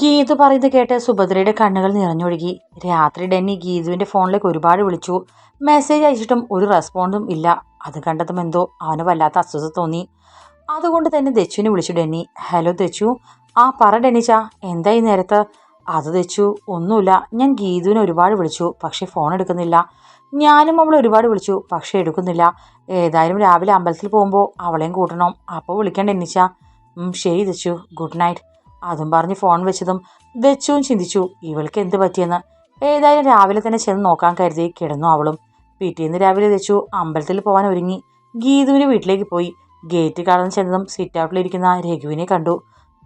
ഗീതു പറയുന്നത് കേട്ട് സുഭദ്രയുടെ കണ്ണുകൾ നിറഞ്ഞൊഴുകി. രാത്രി ഡെന്നി ഗീതുവിന്റെ ഫോണിലേക്ക് ഒരുപാട് വിളിച്ചു. മെസ്സേജ് അയച്ചിട്ടും ഒരു റെസ്പോണ്ടും ഇല്ല. അത് കണ്ടതും എന്തോ അവന് വല്ലാത്ത അസ്വസ്ഥ തോന്നി. അതുകൊണ്ട് തന്നെ ദച്ചുവിനെ വിളിച്ചു ഡെന്നി. ഹലോ ദച്ചു. ആ പറ ഡെന്നിച്ച എന്തായി നേരത്ത്? അത് ദച്ചു ഒന്നുമില്ല. ഞാൻ ഗീതുവിനെ ഒരുപാട് വിളിച്ചു. പക്ഷേ ഫോൺ എടുക്കുന്നില്ല. ഞാനും അവളെ ഒരുപാട് വിളിച്ചു. പക്ഷേ എടുക്കുന്നില്ല. ഏതായാലും രാവിലെ അമ്പലത്തിൽ പോകുമ്പോൾ അവളെയും കൂട്ടണം. അപ്പോൾ വിളിക്കണ്ട എന്നിച്ച ശരി ദച്ചു. Good night. അതും പറഞ്ഞ് ഫോൺ വെച്ചതും വെച്ചും ചിന്തിച്ചു ഇവൾക്ക് എന്ത് പറ്റിയെന്ന്? ഏതായാലും രാവിലെ തന്നെ ചെന്ന് നോക്കാൻ കരുതി കിടന്നു അവളും. പിറ്റേന്ന് രാവിലെ വെച്ചു അമ്പലത്തിൽ പോകാൻ ഒരുങ്ങി. ഗീതുവിന്റെ വീട്ടിലേക്ക് പോയി. ഗേറ്റ് കടന്ന് ചെന്നതും സിറ്റ് ഔട്ടിലിരിക്കുന്ന രഘുവിനെ കണ്ടു.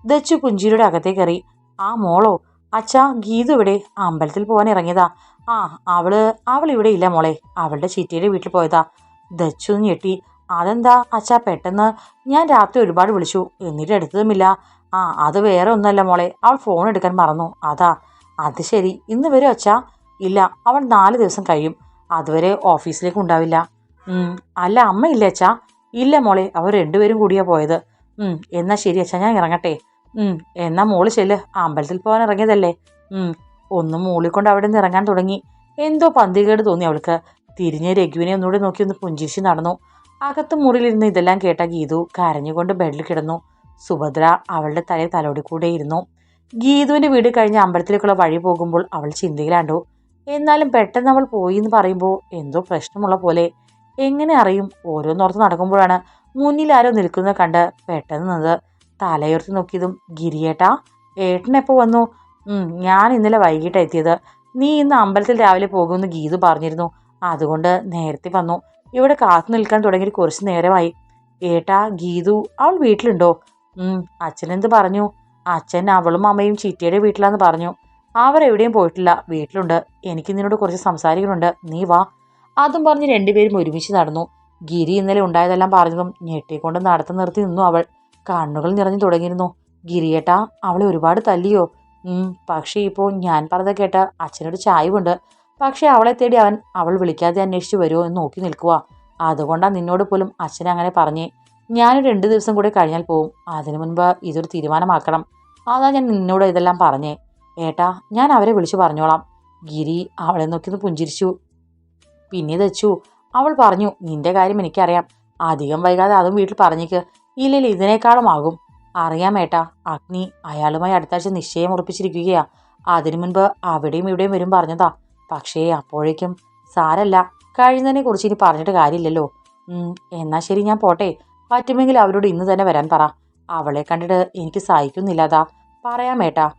ദച്ചു പുഞ്ചിരിയുടെ അകത്തേ കയറി. ആ മോളോ അച്ഛാ ഗീതു ഇവിടെ അമ്പലത്തിൽ പോകാൻ ഇറങ്ങിയതാ. ആ അവൾ അവൾ ഇവിടെ ഇല്ല മോളെ. അവളുടെ ചിറ്റിയുടെ വീട്ടിൽ പോയതാ. ദച്ചു ഞെട്ടി. അതെന്താ അച്ഛാ പെട്ടെന്ന് ഞാൻ രാത്രി ഒരുപാട് വിളിച്ചു. എന്നിട്ട് എടുത്തതുമില്ല. ആ അത് വേറെ ഒന്നല്ല മോളെ. അവൾ ഫോൺ എടുക്കാൻ മറന്നു. അതാ അത് ശരി. ഇന്ന് വരും അച്ഛാ. ഇല്ല അവൾ നാല് ദിവസം കഴിയും. അതുവരെ ഓഫീസിലേക്ക് ഉണ്ടാവില്ല. അല്ല അമ്മ ഇല്ല അച്ഛാ? ഇല്ല മോളെ അവർ രണ്ടുപേരും കൂടിയാ പോയത്. എന്നാ ശരി അച്ഛാ ഞാൻ ഇറങ്ങട്ടെ. എന്നാ മോൾ ചെല്ല്. അമ്പലത്തിൽ പോകാൻ ഇറങ്ങിയതല്ലേ. ഒന്ന് മൂളിക്കൊണ്ട് അവിടെ നിന്ന് ഇറങ്ങാൻ തുടങ്ങി. എന്തോ പന്തികേട് തോന്നി അവൾക്ക്. തിരിഞ്ഞ് രഘുവിനെ ഒന്നുകൂടി നോക്കി ഒന്ന് പുഞ്ചിരിച്ച് നടന്നു. അകത്ത് മുറിയിലിരുന്ന് ഇതെല്ലാം കേട്ട ഗീതു കരഞ്ഞുകൊണ്ട് ബെഡിൽ കിടന്നു. സുഭദ്ര അവളുടെ തലയിൽ തലോടി കൂടെയിരുന്നു ഗീതുവിന്റെ വീട് കഴിഞ്ഞ് അമ്പലത്തിലേക്കുള്ള വഴി പോകുമ്പോൾ അവൾ ചിന്തയിലാണ്ടു. എന്നാലും പെട്ടെന്ന് അവൾ പോയി എന്ന് പറയുമ്പോൾ എന്തോ പ്രശ്നമുള്ള പോലെ. എങ്ങനെ അറിയും? ഓരോന്നോർത്ത് നടക്കുമ്പോഴാണ് മുന്നിൽ ആരോ നിൽക്കുന്നത് കണ്ട് പെട്ടെന്ന് നിന്നത്. തലയുയർത്തി നോക്കിയതും ഗിരിയേട്ടാ ഏട്ടനെപ്പോൾ വന്നു? ഞാൻ ഇന്നലെ വൈകിട്ട് എത്തിയത്. നീ ഇന്ന് അമ്പലത്തിൽ രാവിലെ പോകുമെന്ന് ഗീതു പറഞ്ഞിരുന്നു. അതുകൊണ്ട് നേരത്തെ വന്നു. ഇവിടെ കാത്തു നിൽക്കാൻ തുടങ്ങിയിട്ട് കുറച്ച് നേരമായി. ഏട്ടാ ഗീതു അവൾ വീട്ടിലുണ്ടോ? അച്ഛനെന്ത് പറഞ്ഞു? അച്ഛൻ അവളും അമ്മയും ചിറ്റിയുടെ വീട്ടിലാന്ന് പറഞ്ഞു. അവർ എവിടെയും പോയിട്ടില്ല. വീട്ടിലുണ്ട്. എനിക്ക് നിന്നോട് കുറച്ച് സംസാരിക്കുന്നുണ്ട് നീ വാ. അതും പറഞ്ഞ് രണ്ടുപേരും ഒരുമിച്ച് നടന്നു. ഗിരി ഇന്നലെ ഉണ്ടായതെല്ലാം പറഞ്ഞതും ഞെട്ടിക്കൊണ്ട് നടത്തം നിർത്തി നിന്നു അവൾ. കണ്ണുകൾ നിറഞ്ഞു തുടങ്ങിയിരുന്നു. ഗിരിയേട്ടാ അവളെ ഒരുപാട് തല്ലിയോ? പക്ഷേ ഇപ്പോൾ ഞാൻ പറഞ്ഞത് കേട്ട അച്ഛനോട് ചായവുണ്ട്. പക്ഷേ അവളെ തേടി അവൻ അവൾ വിളിക്കാതെ അന്വേഷിച്ച് വരുമോ എന്ന് നോക്കി നിൽക്കുക അതുകൊണ്ടാണ് നിന്നോട് പോലും അച്ഛൻ അങ്ങനെ പറഞ്ഞേ. ഞാൻ രണ്ട് ദിവസം കൂടെ കഴിഞ്ഞാൽ പോവും. അതിനു മുൻപ് ഇതൊരു തീരുമാനമാക്കണം. അതാ ഞാൻ നിന്നോട് ഇതെല്ലാം പറഞ്ഞേ. ഏട്ടാ ഞാൻ അവരെ വിളിച്ചു പറഞ്ഞോളാം. ഗിരി അവളെ നോക്കി പുഞ്ചിരിച്ചു. പിന്നെ വെച്ചു അവൾ പറഞ്ഞു നിന്റെ കാര്യം എനിക്കറിയാം. അധികം വൈകാതെ അതും വീട്ടിൽ പറഞ്ഞേക്ക്. ഇല്ലില്ല ഇതിനേക്കാളും ആകും. അറിയാം ഏട്ടാ അഗ്നി അയാളുമായി അടുത്താഴ്ച നിശ്ചയം ഉറപ്പിച്ചിരിക്കുകയാ. അതിനു മുൻപ് അവിടെയും ഇവിടെയും വരും പറഞ്ഞതാ. പക്ഷേ അപ്പോഴേക്കും സാരല്ല. കഴിയുന്നതിനെ കുറിച്ച് ഇനി പറഞ്ഞിട്ട് കാര്യമില്ലല്ലോ. എന്നാൽ എന്നാ ശരി ഞാൻ പോട്ടെ. പറ്റുമെങ്കിൽ അവരോട് ഇന്ന് തന്നെ വരാൻ പറ. അവളെ കണ്ടിട്ട് എനിക്ക് സഹിക്കുന്നില്ലാതാ പറയാം ഏട്ടാ.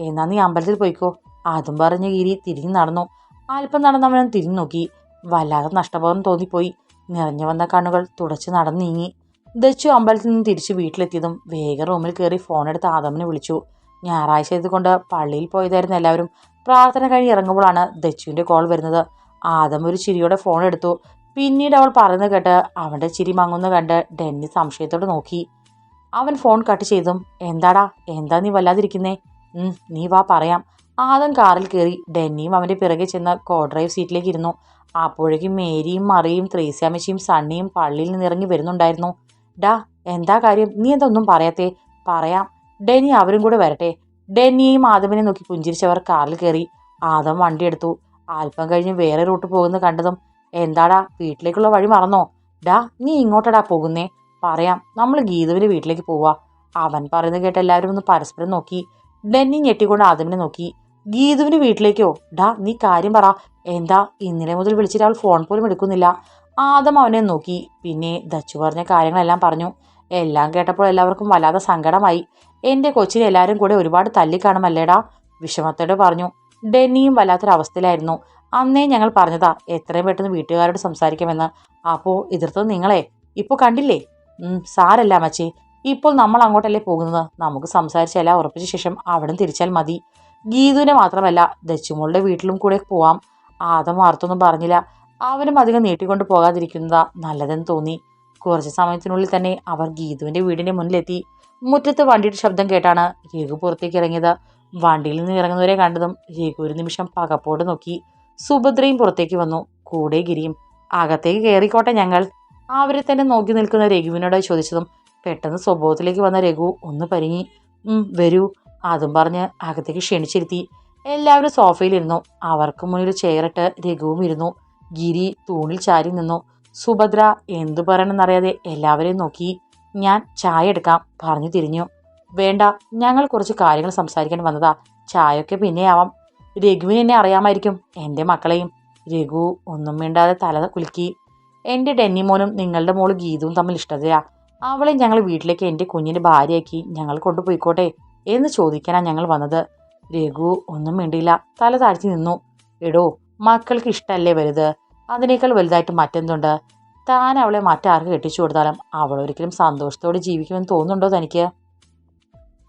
എന്നാ നീ അമ്പലത്തിൽ പോയിക്കോ. അതും പറഞ്ഞ് ഗിരി തിരിഞ്ഞു നടന്നു. അല്പം നടന്നവനും തിരിഞ്ഞു നോക്കി. വല്ലാതെ നഷ്ടബോധം തോന്നിപ്പോയി. നിറഞ്ഞു വന്ന കണ്ണുകൾ തുടച്ച് നടന്നു നീങ്ങി. ദച്ചു അമ്പലത്തിൽ നിന്ന് തിരിച്ച് വീട്ടിലെത്തിയതും വേഗം റൂമിൽ കയറി ഫോണെടുത്ത് ആദമിനെ വിളിച്ചു. ഞായറാഴ്ച ആയതുകൊണ്ട് പള്ളിയിൽ പോയതായിരുന്നു എല്ലാവരും. പ്രാർത്ഥന കഴിഞ്ഞ് ഇറങ്ങുമ്പോഴാണ് ദച്ചുവിന്റെ കോൾ വരുന്നത്. ആദം ഒരു ചിരിയോടെ ഫോൺ എടുത്തു. പിന്നീട് അവൾ പറയുന്നത് കേട്ട് അവന്റെ ചിരി മങ്ങുന്ന കണ്ട് ഡെന്നി സംശയത്തോടെ നോക്കി. അവൻ ഫോൺ കട്ട് ചെയ്തും എന്താടാ? എന്താ നീ വല്ലാതിരിക്കുന്നേ? നീ വാ പറയാം. ആദം കാറിൽ കയറി ഡെന്നിയും അവന്റെ പിറകെ ചെന്ന് കോ ഡ്രൈവ് സീറ്റിലേക്ക് ഇരുന്നു. അപ്പോഴേക്കും മേരിയും മറിയും ത്രേസ്യാമ്മച്ചിയും സണ്ണിയും പള്ളിയിൽ നിന്ന് ഇറങ്ങി വരുന്നുണ്ടായിരുന്നു. ഡാ എന്താ കാര്യം? നീ എന്തൊന്നും പറയാത്തേ? പറയാം. ഡെന്നി അവരും കൂടെ വരട്ടെ. ഡെന്നിയെയും ആദമിനെ നോക്കി പുഞ്ചിരിച്ചവർ കാറിൽ കയറി. ആദം വണ്ടിയെടുത്തു അല്പം കഴിഞ്ഞ് വേറെ റൂട്ട് പോകുന്ന കണ്ടതും എന്താടാ വീട്ടിലേക്കുള്ള വഴി മറന്നോ? ഡാ നീ ഇങ്ങോട്ടടാ പോകുന്നേ. പറയാം നമ്മൾ ഗീതുവിന്റെ വീട്ടിലേക്ക് പോവാ. അവൻ പറയുന്നത് കേട്ട് എല്ലാവരും ഒന്ന് പരസ്പരം നോക്കി. ഡെന്നി ഞെട്ടിക്കൊണ്ട് ആദമിനെ നോക്കി. ഗീതുവിന്റെ വീട്ടിലേക്കോ? ഡാ നീ കാര്യം പറ. എന്താ ഇന്നലെ മുതൽ വിളിച്ചിട്ട് അവൾ ഫോൺ പോലും എടുക്കുന്നില്ല. ആദം അവനെ നോക്കി. പിന്നെ ദച്ചു പറഞ്ഞ കാര്യങ്ങളെല്ലാം പറഞ്ഞു. എല്ലാം കേട്ടപ്പോൾ എല്ലാവർക്കും വല്ലാതെ സങ്കടമായി. എന്റെ കൊച്ചിനെ എല്ലാവരും കൂടെ ഒരുപാട് തല്ലിക്കാണുമല്ലേടാ? വിഷമത്തോടെ പറഞ്ഞു. ഡെന്നിയും വല്ലാത്തൊരവസ്ഥയിലായിരുന്നു. അന്നേ ഞങ്ങൾ പറഞ്ഞതാ എത്രയും പെട്ടെന്ന് വീട്ടുകാരോട് സംസാരിക്കുമെന്ന്. അപ്പോൾ എതിർത്തത് നിങ്ങളെ. ഇപ്പോൾ കണ്ടില്ലേ? സാരല്ല അമ്മച്ചി. ഇപ്പോൾ നമ്മൾ അങ്ങോട്ടല്ലേ പോകുന്നത്? നമുക്ക് സംസാരിച്ചല്ല ഉറപ്പിച്ച ശേഷം അവിടെ തിരിച്ചാൽ മതി. ഗീതുവിനെ മാത്രമല്ല ദച്ചുമോളുടെ വീട്ടിലും കൂടെ പോവാം. ആദം വാർത്തൊന്നും പറഞ്ഞില്ല. അവനും അധികം നീട്ടിക്കൊണ്ട് പോകാതിരിക്കുന്നതാ നല്ലതെന്ന് തോന്നി. കുറച്ച് സമയത്തിനുള്ളിൽ തന്നെ അവർ ഗീതുവിന്റെ വീടിന്റെ മുന്നിലെത്തി. മുറ്റത്ത് വണ്ടിയുടെ ശബ്ദം കേട്ടാണ് രഘു പുറത്തേക്ക് ഇറങ്ങിയത്. വണ്ടിയിൽ നിന്ന് ഇറങ്ങുന്നവരെ കണ്ടതും രഘു ഒരു നിമിഷം പകപ്പോട് നോക്കി. സുഭദ്രയും പുറത്തേക്ക് വന്നു. കൂടെ ഗിരിയും. അകത്തേക്ക് കയറിക്കോട്ടെ ഞങ്ങൾ. അവരെ തന്നെ നോക്കി നിൽക്കുന്ന രഘുവിനോട് ചോദിച്ചതും പെട്ടെന്ന് സ്വഭാവത്തിലേക്ക് വന്ന രഘു ഒന്ന് പരിങ്ങി "ഉം, വരൂ അതും പറഞ്ഞ് അകത്തേക്ക് ക്ഷണിച്ചിരുത്തി. എല്ലാവരും സോഫയിലിരുന്നു അവർക്ക് മുന്നിൽ ചെയറിട്ട് രഘുവും ഇരുന്നു. ഗിരി തൂണിൽ ചാരി നിന്നു. സുഭദ്ര എന്തു പറയണമെന്നറിയാതെ എല്ലാവരെയും നോക്കി. ഞാൻ ചായ എടുക്കാം പറഞ്ഞു തിരിഞ്ഞു. വേണ്ട ഞങ്ങൾ കുറച്ച് കാര്യങ്ങൾ സംസാരിക്കാൻ വന്നതാ. ചായയൊക്കെ പിന്നെ ആവാം രഘുവിന് എന്നെ അറിയാമായിരിക്കും. എന്റെ മക്കളെയും. രഘു ഒന്നും മിണ്ടാതെ തല കുലുക്കി. എന്റെ ഡെന്നി മോനും നിങ്ങളുടെ മോൾ ഗീതവും തമ്മിൽ ഇഷ്ടതയാ. അവളെ ഞങ്ങൾ വീട്ടിലേക്ക് എന്റെ കുഞ്ഞിന്റെ ഭാര്യയാക്കി ഞങ്ങൾ കൊണ്ടുപോയിക്കോട്ടെ എന്ന് ചോദിക്കാനാണ് ഞങ്ങൾ വന്നത്. രഘു ഒന്നും മിണ്ടിയില്ല. തല താഴ്ത്തി നിന്നു. എടോ മക്കൾക്ക് ഇഷ്ടമല്ലേ വലുത്? അതിനേക്കാൾ വലുതായിട്ട് മറ്റെന്തുണ്ട്? താൻ അവളെ മറ്റാർക്ക് കെട്ടിച്ചു കൊടുത്താലും അവളൊരിക്കലും സന്തോഷത്തോടെ ജീവിക്കുമെന്ന് തോന്നുന്നുണ്ടോ തനിക്ക്?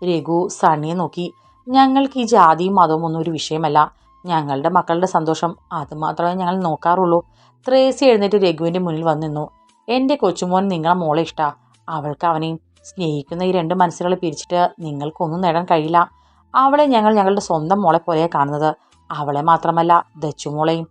രഘു സണ്ണിയെ നോക്കി. ഞങ്ങൾക്ക് ഈ ജാതിയും മതവും ഒന്നും ഒരു വിഷയമല്ല. ഞങ്ങളുടെ മക്കളുടെ സന്തോഷം അത് മാത്രമേ ഞങ്ങൾ നോക്കാറുള്ളൂ. ത്രേസി എഴുന്നേറ്റ് രഘുവിന്റെ മുന്നിൽ വന്നു നിന്നു. എന്റെ കൊച്ചുമോൻ നിങ്ങളെ മോളെ ഇഷ്ടാ. അവൾക്ക് അവനെയും സ്നേഹിക്കുന്ന ഈ രണ്ട് മനസ്സുകളെ പിരിച്ചിട്ട് നിങ്ങൾക്കൊന്നും നേടാൻ കഴിയില്ല. അവളെ ഞങ്ങൾ ഞങ്ങളുടെ സ്വന്തം മോളെ പോലെയാണ് കാണുന്നത്. അവളെ മാത്രമല്ല ദച്ചുമോളെയും.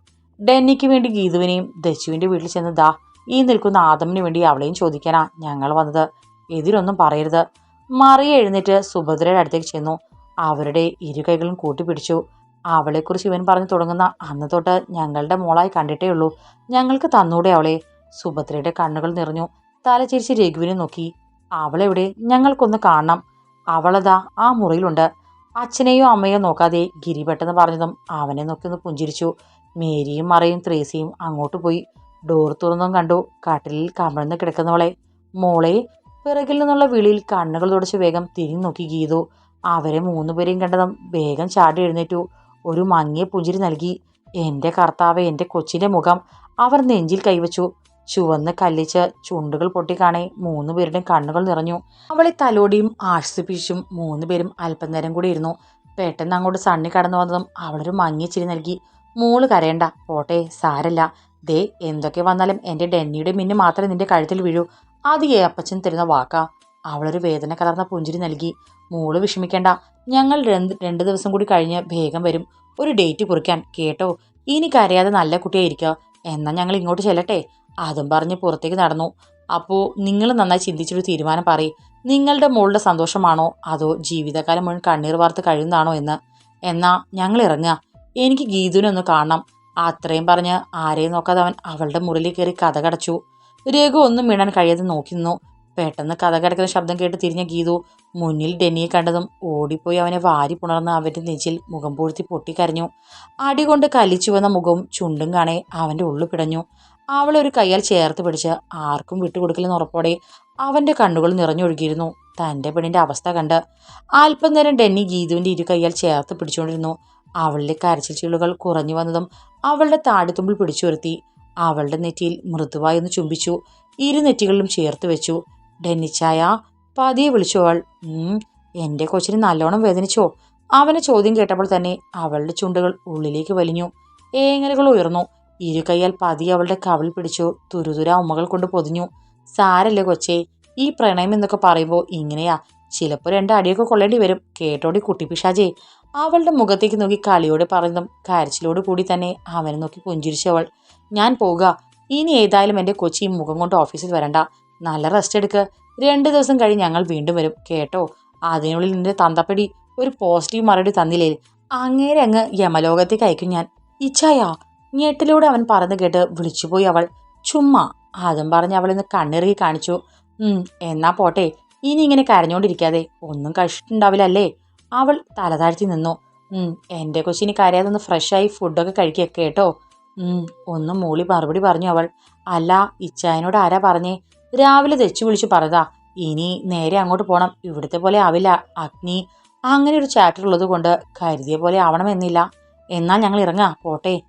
ഡെന്നിക്ക് വേണ്ടി ഗീതുവിനെയും ദച്ചുവിന്റെ വീട്ടിൽ ചെന്ന് ദാ ഈ നിൽക്കുന്ന ആദമിന് വേണ്ടി അവളെയും ചോദിക്കാനാ ഞങ്ങൾ വന്നത്. എതിരൊന്നും പറയരുത്. മറിയ എഴുന്നേറ്റ് സുഭദ്രയുടെ അടുത്തേക്ക് ചെന്നു. അവരുടെ ഇരു കൈകളും കൂട്ടിപ്പിടിച്ചു അവളെക്കുറിച്ച് ഇവൻ പറഞ്ഞു തുടങ്ങുന്ന അന്ന് തൊട്ട് ഞങ്ങളുടെ മോളായി കണ്ടിട്ടേ ഉള്ളൂ. ഞങ്ങൾക്ക് തന്നൂടെ അവളെ. സുഭദ്രയുടെ കണ്ണുകൾ നിറഞ്ഞു. തല ചിരിച്ച് രഘുവിനെ നോക്കി. അവളെവിടെ? ഞങ്ങൾക്കൊന്ന് കാണണം. അവളതാ ആ മുറിയിലുണ്ട്. അച്ഛനെയോ അമ്മയോ നോക്കാതെ ഗിരി പെട്ടെന്ന് പറഞ്ഞതും അവനെ നോക്കി ഒന്ന് പുഞ്ചിരിച്ചു. മേരിയും മറയും ത്രേസിയും അങ്ങോട്ട് പോയി. ഡോർ തുറന്നും കണ്ടു. കട്ടിലിൽ കമിഴ്ന്ന് കിടക്കുന്നവളെ. മോളെ പിറകിൽ നിന്നുള്ള വിളിയിൽ കണ്ണുകൾ തുടച്ച് വേഗം തിരിഞ്ഞു നോക്കി ഗീതു. അവരെ മൂന്നുപേരെയും കണ്ടതും. വേഗം ചാടി എഴുന്നേറ്റു. ഒരു മങ്ങിയ പുഞ്ചിരി നൽകി. എന്റെ കർത്താവ് എന്റെ കൊച്ചിന്റെ മുഖം. അവർ നെഞ്ചിൽ കൈവച്ചു. ചുവന്ന് കല്ലിച്ച് ചുണ്ടുകൾ പൊട്ടിക്കാണേ മൂന്നു പേരുടെയും കണ്ണുകൾ നിറഞ്ഞു. അവളെ തലോടിയും ആശ്വസിപ്പിച്ചും മൂന്ന് പേരും അല്പനേരം കൂടി ഇരുന്നു. പെട്ടെന്ന് അങ്ങോട്ട് സണ്ണി കടന്നു വന്നതും അവളൊരു മങ്ങിയ ചിരി നൽകി. മോൾ കരയണ്ട. പോട്ടെ സാരല്ല. ദേ എന്തൊക്കെ വന്നാലും എന്റെ ഡെന്നിയുടെ മിന്നു മാത്രമേ നിന്റെ കഴുത്തിൽ വീഴൂ. അത് അപ്പച്ചൻ തരുന്ന വാക്കാ. അവളൊരു വേദന കലർന്ന പുഞ്ചിരി നൽകി. മോൾ വിഷമിക്കേണ്ട. ഞങ്ങൾ രണ്ട് രണ്ട് ദിവസം കൂടി കഴിഞ്ഞ് വേഗം വരും. ഒരു ഡേറ്റ് കുറിക്കാൻ. കേട്ടോ? ഇനി കരയാതെ നല്ല കുട്ടിയായിരിക്കുക. എന്നാൽ ഞങ്ങൾ ഇങ്ങോട്ട് ചെല്ലട്ടെ? അതും പറഞ്ഞ് പുറത്തേക്ക് നടന്നു. അപ്പോൾ നിങ്ങൾ നന്നായി ചിന്തിച്ചൊരു തീരുമാനം പറയും. നിങ്ങളുടെ മോളുടെ സന്തോഷമാണോ? അതോ ജീവിതകാലം മുഴുവൻ കണ്ണീർ വാർത്ത് കഴിയുന്നതാണോ എന്ന്? എന്നാ ഞങ്ങൾ ഇറങ്ങുക. എനിക്ക് ഗീതുവിനെ ഒന്ന് കാണണം. അത്രയും പറഞ്ഞ് ആരെയും നോക്കാതെ അവൻ അവളുടെ മുറിയിൽ കയറി കഥ കടച്ചു. രഘു ഒന്നും വീണാൻ കഴിയാതെ നോക്കി നിന്നു. പെട്ടെന്ന് കഥ കിടക്കുന്ന ശബ്ദം കേട്ട് തിരിഞ്ഞ ഗീതു മുന്നിൽ ഡെന്നിയെ കണ്ടതും ഓടിപ്പോയി അവനെ വാരി പുണർന്ന് അവന്റെ നെഞ്ചിൽ മുഖം പൂഴ്ത്തി പൊട്ടിക്കരഞ്ഞു. അടികൊണ്ട് കലിച്ചു വന്ന മുഖവും ചുണ്ടും കാണെ അവന്റെ ഉള്ളു പിടഞ്ഞു. അവളെ ഒരു കയ്യാൽ ചേർത്ത് പിടിച്ച് ആർക്കും വിട്ടുകൊടുക്കില്ലെന്ന് ഉറപ്പോടെ അവന്റെ കണ്ണുകൾ നിറഞ്ഞൊഴുകിയിരുന്നു. തന്റെ പെണ്ണിന്റെ അവസ്ഥ കണ്ട് അല്പം നേരം ഡെന്നി ഗീതുവിന്റെ ഇരു കയ്യാൽ ചേർത്ത് പിടിച്ചുകൊണ്ടിരുന്നു. അവളുടെ കരച്ചിൽ ചീളുകൾ കുറഞ്ഞു വന്നതും അവളുടെ താടിത്തുമ്പിൽ പിടിച്ചു വരുത്തി അവളുടെ നെറ്റിയിൽ മൃദുവായി ഒന്ന് ചുംബിച്ചു. ഇരു നെറ്റികളിലും ചേർത്ത് വെച്ചു. ഡെന്നിച്ചായ പതിയെ വിളിച്ചു അവൾ. എന്റെ കൊച്ചിന് നല്ലോണം വേദനിച്ചോ? അവനെ ചോദ്യം കേട്ടപ്പോൾ തന്നെ അവളുടെ ചുണ്ടുകൾ ഉള്ളിലേക്ക് വലിഞ്ഞു. ഏങ്ങലുകൾ ഉയർന്നു. ഇരു കൈയാൽ പതി അവളുടെ കവിൾ പിടിച്ചു തുരുതുര ഉമ്മകൾ കൊണ്ട് പൊതിഞ്ഞു. സാരല്ലേ കൊച്ചേ ഈ പ്രണയം എന്നൊക്കെ പറയുമ്പോൾ ഇങ്ങനെയാ. ചിലപ്പോൾ രണ്ട് അടിയൊക്കെ കൊള്ളേണ്ടി വരും. കേട്ടോടി കുട്ടിപ്പിഷാജേ അവളുടെ മുഖത്തേക്ക് നോക്കി കളിയോടെ പറഞ്ഞതും കരച്ചിലോട് കൂടി തന്നെ അവനെ നോക്കി പുഞ്ചിരിച്ചവൾ ഞാൻ പോവുക ഇനി ഏതായാലും എന്റെ കൊച്ചി മുഖം കൊണ്ട് ഓഫീസിൽ വരണ്ട. നല്ല റെസ്റ്റ് എടുക്കുക രണ്ട് ദിവസം കഴിഞ്ഞ് ഞങ്ങൾ വീണ്ടും വരും. കേട്ടോ? അതിനുള്ളിൽ നിന്റെ തന്തപ്പടി ഒരു പോസിറ്റീവ് മറുപടി തന്നില്ലേ? അങ്ങേരെ അങ്ങ് യമലോകത്തേക്ക് അയക്കും ഞാൻ. ഇച്ഛായാ ഞെട്ടിലൂടെ അവൻ പറഞ്ഞു കേട്ട് വിളിച്ചുപോയി അവൾ. ചുമ്മാ അതും പറഞ്ഞ് അവളിന്ന് കണ്ണിറുകി കാണിച്ചു. എന്നാ പോട്ടെ. ഇനി ഇങ്ങനെ കരഞ്ഞോണ്ടിരിക്കാതെ ഒന്നും കഴിച്ചിട്ടുണ്ടാവില്ലല്ലേ? അവൾ തലതാഴ്ത്തി നിന്നു. എന്റെ കൊച്ചിന് കരയാതെ ഒന്ന് ഫ്രഷായി ഫുഡൊക്കെ കഴിക്കുക കേട്ടോ? ഒന്നും മൂളി മറുപടി പറഞ്ഞു അവൾ. അല്ല ഇച്ചായനോട് ആരാ പറഞ്ഞേ? രാവിലെ തെച്ചു വിളിച്ചു പറഞ്ഞതാ ഇനി നേരെ അങ്ങോട്ട് പോകണം ഇവിടുത്തെ പോലെ ആവില്ല അഗ്നി. അങ്ങനെ ഒരു ചാപ്റ്റർ ഉള്ളത് കൊണ്ട് കരുതിയ പോലെ ആവണമെന്നില്ല. എന്നാൽ ഞങ്ങൾ ഇറങ്ങാ പോട്ടെ.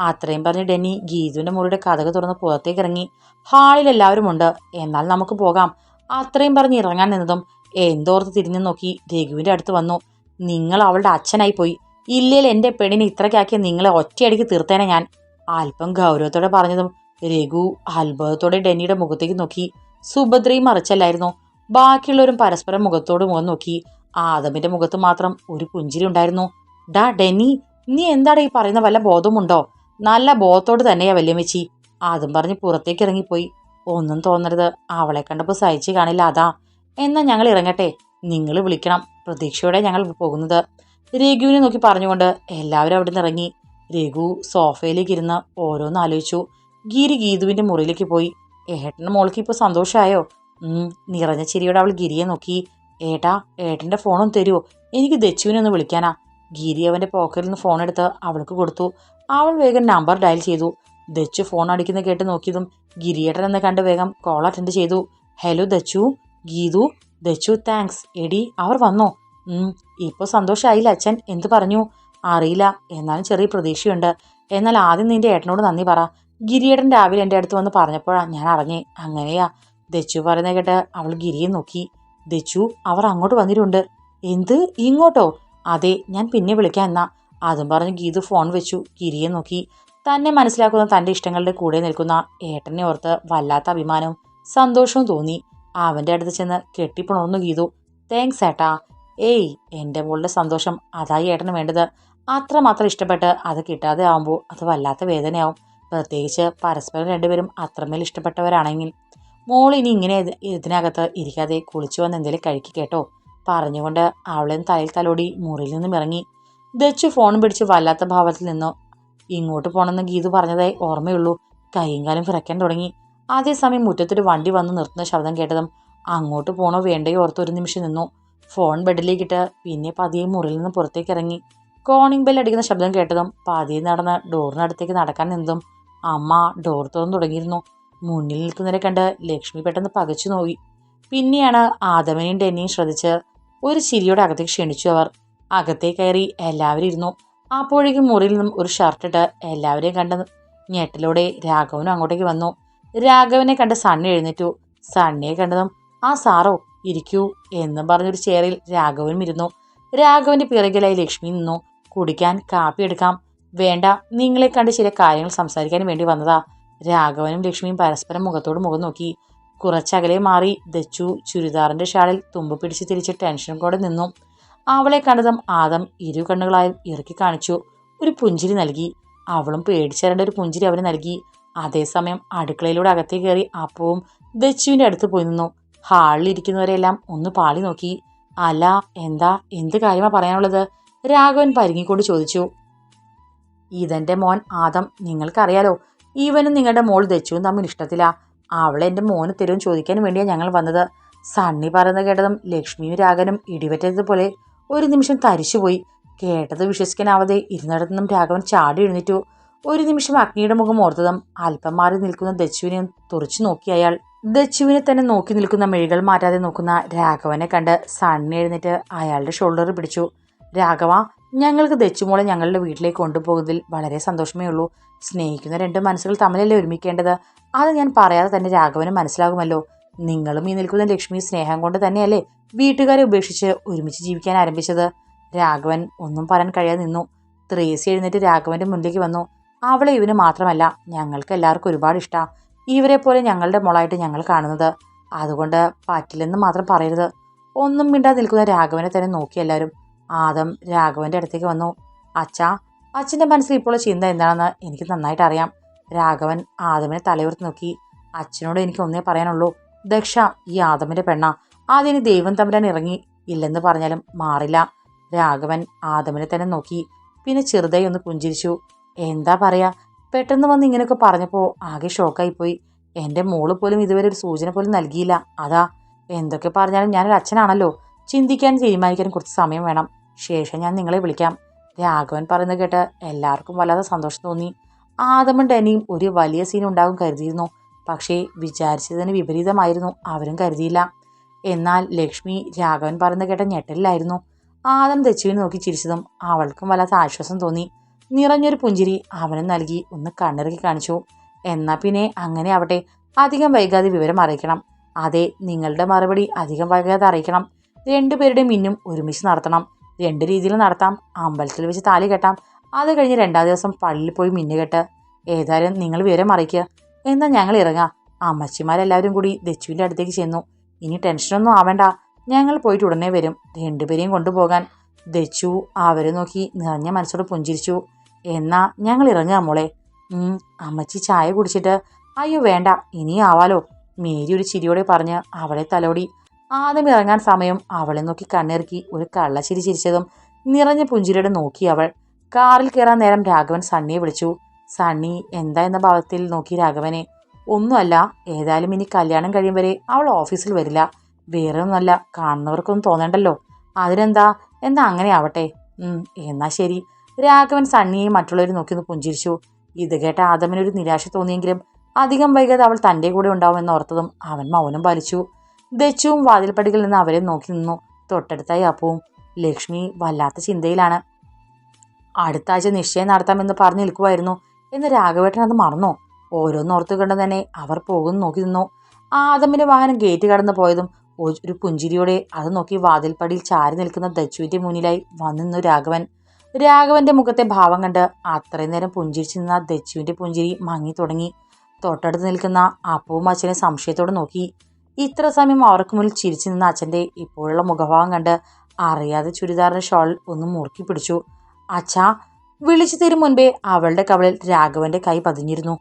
അത്രയും പറഞ്ഞ് ഡെന്നി ഗീതുവിന്റെ മുറിയുടെ കഥക തുറന്ന് പുറത്തേക്ക് ഇറങ്ങി. ഹാളിൽ എല്ലാവരും ഉണ്ട്. എന്നാൽ നമുക്ക് പോകാം. അത്രയും പറഞ്ഞ് ഇറങ്ങാൻ നിന്നതും എന്തോർത്ത് തിരിഞ്ഞു നോക്കി രഘുവിന്റെ അടുത്ത് വന്നു. നിങ്ങൾ അവളുടെ അച്ഛനായി പോയി. ഇല്ലേൽ എന്റെ പെണ്ണിനെ ഇത്രയ്ക്കാക്കിയ നിങ്ങളെ ഒറ്റയടിക്ക് തീർത്തേനെ ഞാൻ. അല്പം ഗൗരവത്തോടെ പറഞ്ഞതും രഘു അത്ഭുതത്തോടെ ഡെന്നിയുടെ മുഖത്തേക്ക് നോക്കി. സുഭദ്രയും മറിച്ചല്ലായിരുന്നു? ബാക്കിയുള്ളവരും പരസ്പരം മുഖത്തോട് മുഖം നോക്കി. ആദമിന്റെ മുഖത്ത് മാത്രം ഒരു പുഞ്ചിരി ഉണ്ടായിരുന്നു. ഡാ ഡെന്നി നീ എന്താണ് ഈ പറയുന്ന വല്ല ബോധമുണ്ടോ? നല്ല ബോധത്തോട് തന്നെയാ വല്യമ്മച്ചി. ആദം പറഞ്ഞ് പുറത്തേക്ക് ഇറങ്ങിപ്പോയി. ഒന്നും തോന്നരുത്. അവളെ കണ്ടപ്പോൾ സഹിച്ചു കാണില്ല അതാ. എന്നാ ഞങ്ങൾ ഇറങ്ങട്ടെ. നിങ്ങൾ വിളിക്കണം. പ്രതീക്ഷയോടെ ഞങ്ങൾ പോകുന്നത്. രഘുവിനെ നോക്കി പറഞ്ഞുകൊണ്ട് എല്ലാവരും അവിടെ നിന്ന് ഇറങ്ങി. രഘു സോഫയിലേക്ക് ഇരുന്ന് ഓരോന്ന് ആലോചിച്ചു. ഗിരി ഗീതുവിന്റെ മുറിയിലേക്ക് പോയി. ഏട്ടന്റെ മോൾക്ക് ഇപ്പോൾ സന്തോഷമായോ നിറഞ്ഞ ചിരിയോടെ അവൾ ഗിരിയെ നോക്കി. ഏട്ടാ ഏട്ടന്റെ ഫോണും തരുമോ എനിക്ക് ദച്ചുവിനെ ഒന്ന് വിളിക്കാനാ. ഗിരി അവന്റെ പോക്കറ്റിൽ നിന്ന് ഫോൺ എടുത്ത് അവൾക്ക് കൊടുത്തു. അവൾ വേഗം നമ്പർ ഡയൽ ചെയ്തു. ദച്ചു ഫോൺ അടിക്കുന്ന കേട്ട് നോക്കിയതും ഗിരിയേട്ടൻ എന്ന് കണ്ട് വേഗം കോൾ അറ്റൻഡ് ചെയ്തു. Hello Dachu Geethu Dachu thanks. എടി അവർ വന്നോ? ഇപ്പോൾ സന്തോഷമായില്ല അച്ഛൻ. എന്ത് പറഞ്ഞു? അറിയില്ല. എന്നാലും ചെറിയ പ്രതീക്ഷയുണ്ട്. എന്നാൽ ആദ്യം നിന്റെ ഏട്ടനോട് നന്ദി പറ. ഗിരിയേട്ടൻ രാവിലെ എന്റെ അടുത്ത് വന്ന് പറഞ്ഞപ്പോഴാണ് ഞാൻ അറിഞ്ഞേ അങ്ങനെയാ. ദച്ചു പറയുന്നത് കേട്ട് അവൾ ഗിരിയെ നോക്കി. ദച്ചു അവർ അങ്ങോട്ട് വന്നിട്ടുണ്ട്. എന്ത്? ഇങ്ങോട്ടോ? അതെ ഞാൻ പിന്നെ വിളിക്കാം എന്നാ. അതും പറഞ്ഞ് ഗീതു ഫോൺ വെച്ചു. ഗിരിയെ നോക്കി. തന്നെ മനസ്സിലാക്കുന്ന തന്റെ ഇഷ്ടങ്ങളുടെ കൂടെ നിൽക്കുന്ന ഏട്ടനെ ഓർത്ത് വല്ലാത്ത അഭിമാനവും സന്തോഷവും തോന്നി. അവന്റെ അടുത്ത് ചെന്ന് കെട്ടിപ്പുണർന്നു ഗീതു. താങ്ക്സ് ഏട്ടാ. ഏയ് എന്റെ മോളുടെ സന്തോഷം അതായി ഏട്ടന് വേണ്ടത്. അത്രമാത്രം ഇഷ്ടപ്പെട്ട് അത് കിട്ടാതെ ആവുമ്പോൾ അത് വല്ലാത്ത വേദനയാവും. പ്രത്യേകിച്ച് പരസ്പരം രണ്ടുപേരും അത്രമേൽ ഇഷ്ടപ്പെട്ടവരാണെങ്കിൽ മോൾ ഇനി ഇങ്ങനെ ഇത് ഇതിനകത്ത് ഇരിക്കാതെ കുളിച്ചു വന്ന് എന്തെങ്കിലും കഴിക്കി കേട്ടോ. പറഞ്ഞുകൊണ്ട് അവളെ തലയിൽ തലോടി മുറിയിൽ നിന്നും ഇറങ്ങി. ദച്ചു ഫോൺ പിടിച്ച് വല്ലാത്ത ഭാവത്തിൽ നിന്നു. ഇങ്ങോട്ട് പോകണമെന്ന് ഗീതു പറഞ്ഞതായി ഓർമ്മയുള്ളൂ. കൈയും കാലും വിറയ്ക്കാൻ തുടങ്ങി. അതേസമയം മുറ്റത്തൊരു വണ്ടി വന്ന് നിർത്തുന്ന ശബ്ദം കേട്ടതും അങ്ങോട്ട് പോണോ വേണ്ടയോ ഓർത്ത് ഒരു നിമിഷം നിന്നു. ഫോൺ ബെഡിലേക്കിട്ട് പിന്നെ പതിയെ മുറിയിൽ നിന്ന് പുറത്തേക്ക് ഇറങ്ങി. കോണിംഗ് ബെൽ അടിക്കുന്ന ശബ്ദം കേട്ടതും പതിയെ നടന്ന് ഡോറിനടുത്തേക്ക് നടക്കാൻ നിന്നതും അമ്മ ഡോർ തുറന്നു തുടങ്ങിയിരുന്നു. മുന്നിൽ നിൽക്കുന്നവരെ കണ്ട് ലക്ഷ്മി പെട്ടെന്ന് പകച്ചു നോക്കി. പിന്നെയാണ് ആദമനെയും ഡെന്നിയും ശ്രദ്ധിച്ച് ഒരു ചിരിയോടെ അകത്തേക്ക് ക്ഷണിച്ചു അവർ. അകത്തേ കയറി എല്ലാവരും ഇരുന്നു. അപ്പോഴേക്കും മുറിയിൽ നിന്നും ഒരു ഷർട്ടിട്ട് എല്ലാവരെയും കണ്ട് ഞെട്ടലോടെ രാഘവനും അങ്ങോട്ടേക്ക് വന്നു. രാഘവനെ കണ്ട് സണ്ണി എഴുന്നേറ്റു. സണ്ണിയെ കണ്ടതും ആ സാറോ ഇരിക്കൂ എന്നും പറഞ്ഞൊരു ചെയറിൽ രാഘവനും ഇരുന്നു. രാഘവന്റെ പിറകിലായി ലക്ഷ്മി നിന്നു. കുടിക്കാൻ കാപ്പി എടുക്കാം. വേണ്ട. നിങ്ങളെ കണ്ട് ചില കാര്യങ്ങൾ സംസാരിക്കാൻ വേണ്ടി വന്നതാ. രാഘവനും ലക്ഷ്മിയും പരസ്പരം മുഖത്തോട് മുഖം നോക്കി. കുറച്ചകലെ മാറി ദച്ചു ചുരിദാറിന്റെ ഷാളിൽ തുമ്പ് പിടിച്ച് തിരിച്ച് ടെൻഷൻ കൂടെ നിന്നു. അവളെ കണ്ടതും ആദം ഇരു കണ്ണുകളായും ഇറക്കി കാണിച്ചു. ഒരു പുഞ്ചിരി നൽകി. അവളും പേടിച്ചേരേണ്ട ഒരു പുഞ്ചിരി അവന് നൽകി. അതേസമയം അടുക്കളയിലൂടെ അകത്തേ കയറി അപ്പവും ദച്ചുവിന്റെ അടുത്ത് പോയി നിന്നു. ഹാളിൽ ഇരിക്കുന്നവരെല്ലാം ഒന്ന് പാളി നോക്കി. അല എന്താ? എന്ത് കാര്യമാണ് പറയാനുള്ളത്? രാഘവൻ പരിങ്ങിക്കൊണ്ട് ചോദിച്ചു. ഇതെന്റെ മോൻ ആദം നിങ്ങൾക്കറിയാലോ. ഈവനും നിങ്ങളുടെ മോൾ ദച്ചുവും തമ്മിൽ ഇഷ്ടത്തില്ല അവളെ എന്റെ മോന് തരുവും ചോദിക്കാൻ വേണ്ടിയാണ് ഞങ്ങൾ വന്നത്. സണ്ണി പറയുന്നത് കേട്ടതും ലക്ഷ്മിയും രാഘവനും ഇടിവറ്റതുപോലെ ഒരു നിമിഷം തരിച്ചുപോയി കേട്ടത് വിശ്വസിക്കാനാവാതെ ഇരുന്നിടത്തുനിന്നും രാഘവൻ ചാടി എഴുന്നേറ്റു. ഒരു നിമിഷം അഗ്നിയുടെ മുഖം ഓർത്തതും അല്പം മാറി നിൽക്കുന്ന ദച്ചുവിനെ തുറച്ചു നോക്കി അയാൾ. ദച്ചുവിനെ തന്നെ നോക്കി നിൽക്കുന്ന മെഴികൾ മാറ്റാതെ നോക്കുന്ന രാഘവനെ കണ്ട് സണ്ണി എഴുന്നേറ്റ് അയാളുടെ ഷോൾഡർ പിടിച്ചു. രാഘവ ഞങ്ങൾക്ക് ദച്ചുമോളെ ഞങ്ങളുടെ വീട്ടിലേക്ക് കൊണ്ടുപോകുന്നതിൽ വളരെ സന്തോഷമേ ഉള്ളൂ. സ്നേഹിക്കുന്ന രണ്ട് മനസ്സുകൾ തമ്മിലല്ലേ ഒരുമിക്കേണ്ടത്? അത് ഞാൻ പറയാതെ തന്നെ രാഘവന് മനസ്സിലാകുമല്ലോ. നിങ്ങളും ഈ നിൽക്കുന്ന ലക്ഷ്മി സ്നേഹം കൊണ്ട് തന്നെയല്ലേ വീട്ടുകാരെ ഉപേക്ഷിച്ച് ഒരുമിച്ച് ജീവിക്കാൻ ആരംഭിച്ചത്? രാഘവൻ ഒന്നും പറയാൻ കഴിയാതെ നിന്നു. ത്രേസി എഴുന്നേറ്റ് രാഘവന്റെ മുന്നിലേക്ക് വന്നു. അവളെ ഇവന് മാത്രമല്ല ഞങ്ങൾക്ക് എല്ലാവർക്കും ഒരുപാട് ഇഷ്ടാ. ഇവരെ പോലെ ഞങ്ങളുടെ മോളായിട്ട് ഞങ്ങൾ കാണുന്നത്. അതുകൊണ്ട് പറ്റില്ലെന്ന് മാത്രം പറയരുത്. ഒന്നും മിണ്ടാതെ നിൽക്കുന്ന രാഘവനെ തന്നെ നോക്കി എല്ലാവരും ആദം രാഘവന്റെ അടുത്തേക്ക് വന്നു. അച്ഛാ അച്ഛന്റെ മനസ്സിൽ ഇപ്പോൾ ചിന്ത എന്താണെന്ന് എനിക്ക് നന്നായിട്ട് അറിയാം. രാഘവൻ ആദമിനെ തലയുർത്ത് നോക്കി. അച്ഛനോട് എനിക്ക് ഒന്നേ പറയാനുള്ളൂ. ദക്ഷ ഈ ആദമിന്റെ പെണ്ണ. ആദ്യം ദൈവം തമ്പുരാൻ ഇറങ്ങി. ഇല്ലെന്ന് പറഞ്ഞാലും മാറില്ല. രാഘവൻ ആദമിനെ തന്നെ നോക്കി. പിന്നെ ചെറുതായി ഒന്ന് പുഞ്ചിരിച്ചു. എന്താ പറയാ? പെട്ടെന്ന് വന്ന് ഇങ്ങനെയൊക്കെ പറഞ്ഞപ്പോൾ ആകെ ഷോക്കായിപ്പോയി. എന്റെ മോൾ പോലും ഇതുവരെ ഒരു സൂചന പോലും നൽകിയില്ല. അതാ എന്തൊക്കെ പറഞ്ഞാലും ഞാനൊരു അച്ഛനാണല്ലോ ചിന്തിക്കാൻ തീരുമാനിക്കാൻ കുറച്ച് സമയം വേണം. ശേഷം ഞാൻ നിങ്ങളെ വിളിക്കാം. രാഘവൻ പറയുന്നത് കേട്ട് എല്ലാവർക്കും വല്ലാതെ സന്തോഷം തോന്നി. ആദമും ഡെനിയും ഒരു വലിയ സീൻ ഉണ്ടാകും കരുതിയിരുന്നു. പക്ഷേ വിചാരിച്ചതിന് വിപരീതമായിരുന്നു. അവരും കരുതിയില്ല. എന്നാൽ ലക്ഷ്മി രാഘവൻ പറയുന്നത് കേട്ട ഞെട്ടലിലായിരുന്നു. ആദം ദച്ചുവിനെ നോക്കി ചിരിച്ചതും അവൾക്കും വല്ലാത്ത ആശ്വാസം തോന്നി. നിറഞ്ഞൊരു പുഞ്ചിരി അവനും നൽകി ഒന്ന് കണ്ണിറക്കി കാണിച്ചു. എന്നാൽ പിന്നെ അങ്ങനെ ആവട്ടെ. അധികം വൈകാതെ വിവരം അറിയിക്കണം. അതെ നിങ്ങളുടെ മറുപടി അധികം വൈകാതെ അറിയിക്കണം. രണ്ടുപേരുടെയും മിന്നും ഒരുമിച്ച് നടത്തണം. രണ്ട് രീതിയിൽ നടത്താം. അമ്പലത്തിൽ വെച്ച് താലി കെട്ടാം. അത് കഴിഞ്ഞ് രണ്ടാം ദിവസം പള്ളിയിൽ പോയി മിന്നുകെട്ട് ഏതായാലും നിങ്ങൾ വിവരം അറിയിക്കുക. എന്നാൽ ഞങ്ങൾ ഇറങ്ങാം. അമ്മച്ചിമാരെല്ലാവരും കൂടി ദച്ചുവിന്റെ അടുത്തേക്ക് ചെന്നു. ഇനി ടെൻഷനൊന്നും ആവേണ്ട. ഞങ്ങൾ പോയിട്ട് ഉടനെ വരും. രണ്ടുപേരെയും കൊണ്ടുപോകാൻ. ദച്ചു അവരെ നോക്കി നിറഞ്ഞ മനസ്സോട് പുഞ്ചിരിച്ചു. എന്നാ ഞങ്ങൾ ഇറങ്ങുക മോളെ. അമ്മച്ചി ചായ കുടിച്ചിട്ട് അയ്യോ വേണ്ട. ഇനി ആവാലോ. മേരി ഒരു ചിരിയോടെ പറഞ്ഞ് അവളെ തലോടി. ആദ്യം ഇറങ്ങാൻ സമയം അവളെ നോക്കി കണ്ണിറുക്കി ഒരു കള്ളച്ചിരി ചിരിച്ചതും നിറഞ്ഞ പുഞ്ചിരിയുടെ നോക്കി അവൾ. കാറിൽ കയറാൻ നേരം രാഘവൻ സണ്ണിയെ വിളിച്ചു. സണ്ണി എന്താ എന്ന ഭാവത്തിൽ നോക്കി രാഘവനെ. ഒന്നുമല്ല ഏതായാലും ഇനി കല്യാണം കഴിയും വരെ അവൾ ഓഫീസിൽ വരില്ല. വേറെ ഒന്നുമല്ല കാണുന്നവർക്കൊന്നും തോന്നണ്ടല്ലോ. അതിനെന്താ? എന്താ അങ്ങനെ ആവട്ടെ. എന്നാ ശരി. രാഘവൻ സണ്ണിയെ മറ്റുള്ളവർ നോക്കി പുഞ്ചിരിച്ചു. ഇത് കേട്ട ആദമിനൊരു നിരാശ തോന്നിയെങ്കിലും അധികം വൈകാതെ അവൾ തന്റെ കൂടെ ഉണ്ടാവുമെന്ന് ഓർത്തതും അവൻ മൗനം പാലിച്ചു. ദച്ചുവും വാതിൽപ്പടികളിൽ നിന്ന് അവരെ നോക്കി നിന്നു. തൊട്ടടുത്തായി അപ്പവും ലക്ഷ്മി വല്ലാത്ത ചിന്തയിലാണ്. അടുത്ത ആഴ്ച നിശ്ചയം നടത്താമെന്ന് പറഞ്ഞു നിൽക്കുമായിരുന്നു എന്ന് രാഘവേട്ടൻ അത് മറന്നോ? ഓരോന്നോർത്തു കണ്ട് തന്നെ അവർ പോകുന്നു നോക്കി നിന്നു. ആദമിന്റെ വാഹനം ഗേറ്റ് കടന്നു പോയതും ഒരു പുഞ്ചിരിയോടെ അത് നോക്കി വാതിൽപ്പടിയിൽ ചാരി നിൽക്കുന്ന ദച്ചുവിന്റെ മുന്നിലായി വന്നിരുന്നു രാഘവൻ. രാഘവന്റെ മുഖത്തെ ഭാവം കണ്ട് അത്രയും നേരം പുഞ്ചിരിച്ചു നിന്ന ദച്ചുവിന്റെ പുഞ്ചിരി മങ്ങി തുടങ്ങി. തൊട്ടടുത്ത് നിൽക്കുന്ന അപ്പവും അച്ഛനെ സംശയത്തോടെ നോക്കി. ഇത്ര സമയം അവർക്ക് മുന്നിൽ ചിരിച്ചു നിന്ന അച്ഛന്റെ ഇപ്പോഴുള്ള മുഖഭാവം കണ്ട് അറിയാതെ ചുരിദാറിന്റെ ഷോൾ ഒന്ന് മുറുക്കി പിടിച്ചു. അച്ഛാ വിളിച്ചു തരും മുൻപേ അവളുടെ കവളിൽ രാഘവന്റെ കൈ പതിഞ്ഞിരുന്നു.